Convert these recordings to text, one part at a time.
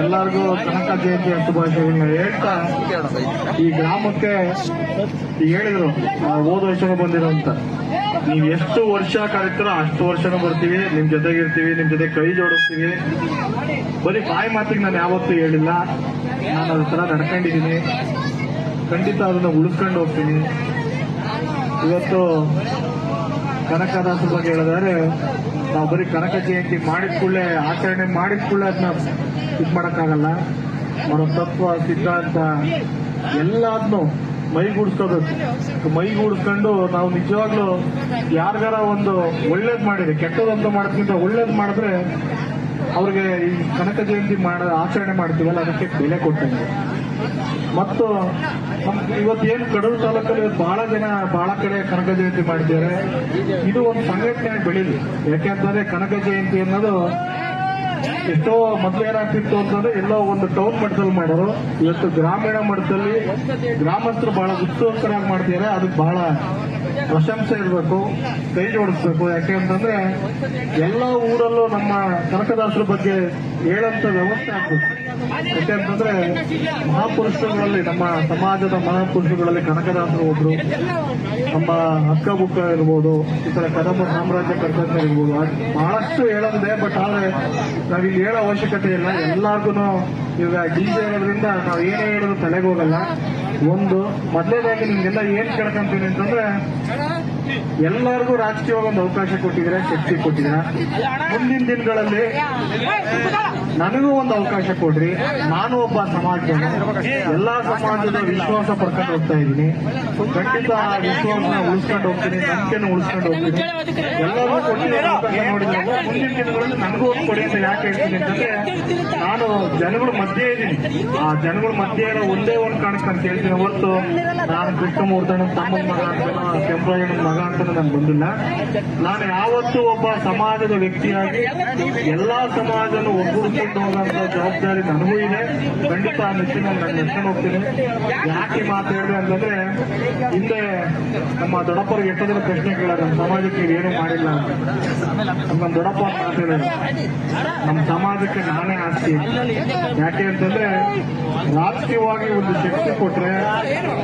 ಎಲ್ಲರಿಗೂ ಕನಕ ಜಯಂತಿಯ ಶುಭಾಶಯಗಳನ್ನ ಹೇಳ್ತಾ ಈ ಗ್ರಾಮಕ್ಕೆ ಹೇಳಿದ್ರು ಓದ ವರ್ಷ ಬಂದಿರೋ ಅಂತ ನೀವು ಎಷ್ಟು ವರ್ಷ ಕರೀತಾರೋ ಅಷ್ಟು ವರ್ಷನೂ ಬರ್ತೀವಿ, ನಿಮ್ ಜೊತೆಗಿರ್ತೀವಿ ನಿಮ್ ಜೊತೆ ಕೈ ಜೋಡಿಸ್ತೀವಿ. ಬರೀ ಬಾಯಿ ಮಾತಿಗೆ ನಾನು ಯಾವತ್ತೂ ಹೇಳಿಲ್ಲ. ನಾನು ಅದ್ರ ತರ ನಡ್ಕೊಂಡಿದ್ದೀನಿ. ಖಂಡಿತ ಅದನ್ನ ಉಳಿಸ್ಕೊಂಡು ಹೋಗ್ತೀನಿ. ಇವತ್ತು ಕನಕದಾಸ ಬಗ್ಗೆ ಹೇಳಿದ್ರೆ, ನಾವು ಬರೀ ಕನಕ ಜಯಂತಿ ಮಾಡಿದ ಕೂಡಲೇ, ಆಚರಣೆ ಮಾಡಿದ ಕೂಡಲೇ ಅದನ್ನ ಇದು ಮಾಡೋಕ್ಕಾಗಲ್ಲ. ಅವರ ತತ್ವ ಸಿದ್ಧಾಂತ ಎಲ್ಲದನ್ನು ಮೈಗೂಡಿಸ್ಕೋಬೇಕು. ಮೈಗೂಡಿಸ್ಕೊಂಡು ನಾವು ನಿಜವಾಗ್ಲೂ ಯಾರಿಗಾರ ಒಂದು ಒಳ್ಳೇದ್ ಮಾಡಿದ್ರೆ ಕೆಟ್ಟದಂತ ಮಾಡೋದ್ಕಿಂತ ಒಳ್ಳೇದು ಮಾಡಿದ್ರೆ ಅವ್ರಿಗೆ ಈ ಕನಕ ಜಯಂತಿ ಮಾಡ, ಆಚರಣೆ ಮಾಡ್ತೀವಲ್ಲ, ಅದಕ್ಕೆ ಬೆಲೆ ಕೊಟ್ಟಂಗೆ ಮತ್ತು ಇವತ್ತು ಇವತ್ತೇನು ಕಡೂರು ತಾಲೂಕಲ್ಲಿ ಬಹಳ ಜನ ಬಹಳ ಕಡೆ ಕನಕ ಜಯಂತಿ ಮಾಡಿದ್ದಾರೆ. ಇದು ಒಂದು ಸಂಘಟನೆ ಬೆಳೀಲಿ. ಯಾಕೆಂತಂದ್ರೆ ಕನಕ ಜಯಂತಿ ಅನ್ನೋದು ಎಷ್ಟೋ ಮೊದಲು ಏನಾಗ್ತಿತ್ತು ಅಂತಂದ್ರೆ ಎಲ್ಲೋ ಒಂದು ಟೌನ್ ಮಟ್ಟದಲ್ಲಿ ಮಾಡೋರು ಇವತ್ತು ಗ್ರಾಮೀಣ ಮಟ್ಟದಲ್ಲಿ ಗ್ರಾಮಸ್ಥರು ಬಹಳ ಉತ್ಸವಕರಾಗಿ ಮಾಡ್ತಿದ್ದಾರೆ. ಅದಕ್ಕೆ ಬಹಳ ಪ್ರಶಂಸೆ ಇರಬೇಕು, ಕೈ ಜೋಡಿಸ್ಬೇಕು. ಯಾಕೆ ಅಂತಂದ್ರೆ ಎಲ್ಲ ಊರಲ್ಲೂ ನಮ್ಮ ಕನಕದಾಸರ ಬಗ್ಗೆ ಹೇಳಂತ ವ್ಯವಸ್ಥೆ ಆಗ್ಬೇಕು. ಯಾಕೆ ಅಂತಂದ್ರೆ ಮಹಾಪುರುಷರುಗಳಲ್ಲಿ, ನಮ್ಮ ಸಮಾಜದ ಮಹಾಪುರುಷಗಳಲ್ಲಿ ಕನಕದಾಸರು ಒಬ್ರು. ನಮ್ಮ ಅಕ್ಕ ಬುಕ್ಕ ಇರ್ಬೋದು, ಈ ತರ ಕದಂಬ ಸಾಮ್ರಾಜ್ಯ ಕರ್ತವ್ಯ ಇರ್ಬೋದು. ಬಹಳಷ್ಟು ಹೇಳೋದಿದೆ, ಬಟ್ ಆದ್ರೆ ನಾವಿಲ್ಲಿ ಹೇಳೋ ಅವಶ್ಯಕತೆ ಇಲ್ಲ. ಎಲ್ಲಾರ್ಗು ಡಿ ಜೆ ಇರೋದ್ರಿಂದ ನಾವು ಏನೇ ಹೇಳಿದ್ರು ತಲೆಗೆ ಹೋಗಲ್ಲ. ಒಂದು, ಮೊದಲೇದಾಗಿ ನಿಮ್ಗೆಲ್ಲ ಏನ್ ಕೇಳ್ಕೊಂತೀನಿ ಅಂತಂದ್ರೆ, ಎಲ್ಲರಿಗೂ ರಾಜಕೀಯವಾಗಿ ಒಂದು ಅವಕಾಶ ಕೊಟ್ಟಿದ್ರೆ ಶಕ್ತಿ ಕೊಟ್ಟಿದ್ರ ಮುಂದಿನ ದಿನಗಳಲ್ಲಿ ನನಗೂ ಒಂದು ಅವಕಾಶ ಕೊಡ್ರಿ. ನಾನು ಒಬ್ಬ ಸಮಾಜ ಎಲ್ಲಾ ಸಮಾಜದ ವಿಶ್ವಾಸ ಪಡ್ಕೊಂಡು ಹೋಗ್ತಾ ಇದ್ದೀನಿ. ಖಂಡಿತ ಆ ವಿಶ್ವಾಸನ ಉಳಿಸ್ಕೊಂಡು ಹೋಗ್ತೀನಿ, ನಂಬಿಕೆನ ಉಳಿಸ್ಕೊಂಡು ಹೋಗ್ತೀನಿ. ಎಲ್ಲರೂ ಕೊಟ್ಟಿರೋ ಅವಕಾಶ ನೋಡಿದ್ರೆ ಮುಂದಿನ ದಿನಗಳಲ್ಲಿ ನನಗೂ ಒಂದು ಕೊಡಿ ಅಂತ ಯಾಕೆ ಹೇಳ್ತೀನಿ ಅಂತಂದ್ರೆ, ನಾನು ಜನಗಳ ಮಧ್ಯೆ ಇದ್ದೀನಿ. ಆ ಜನಗಳ ಮಧ್ಯೆ ಒಂದೇ ಒಂದು ಕಾರಣಕ್ಕೆ ಅಂತ ಹೇಳ್ತೀನಿ ಅವತ್ತು ನಾನು ಕೃಷ್ಣಮೂರ್ತನ ತಮ್ಮನ ಮಗ ಅಂತ ಮಗ ಅಂತ ನಾನು ಬಂದಿಲ್ಲ. ನಾನು ಯಾವತ್ತೂ ಒಬ್ಬ ಸಮಾಜದ ವ್ಯಕ್ತಿಯಾಗಿ ಎಲ್ಲಾ ಸಮಾಜನ ಒಗ್ಗೂಡಿಸ್ಕೊಂಡು ಹೋಗುವಂತ ಜವಾಬ್ದಾರಿ ನನಗೂ ಇದೆ. ಖಂಡಿತ ಆ ನಿಟ್ಟಿನಲ್ಲಿ ನಾನು ನಡ್ಕೊಂಡು ಹೋಗ್ತೀನಿ. ಯಾಕೆ ಮಾತಾಡಿದೆ ಅಂತಂದ್ರೆ, ಹಿಂದೆ ನಮ್ಮ ದೊಡ್ಡಪ್ಪರಿಗೆ ಎಷ್ಟೋ ಜನ ಪ್ರಶ್ನೆ ಕೇಳೋದು ನಮ್ಮ ಸಮಾಜಕ್ಕೆ ಏನು ಮಾಡಿಲ್ಲ ನಮ್ಮ ದೊಡ್ಡಪ್ಪ ಅಂತ ಮಾತು ಹೇಳಿದ್ರು, ನಮ್ಮ ಸಮಾಜಕ್ಕೆ ನಾನೇ ಆಸ್ತಿ ಯಾಕೆ ಅಂತಂದ್ರೆ, ರಾಜಕೀಯವಾಗಿ ಒಂದು ಶಕ್ತಿ ಕೊಟ್ರೆ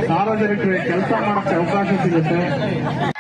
ಸಾರ್ವಜನಿಕರಿಗೆ ಕೆಲಸ ಮಾಡಕ್ಕೆ ಅವಕಾಶ ಸಿಗುತ್ತೆ.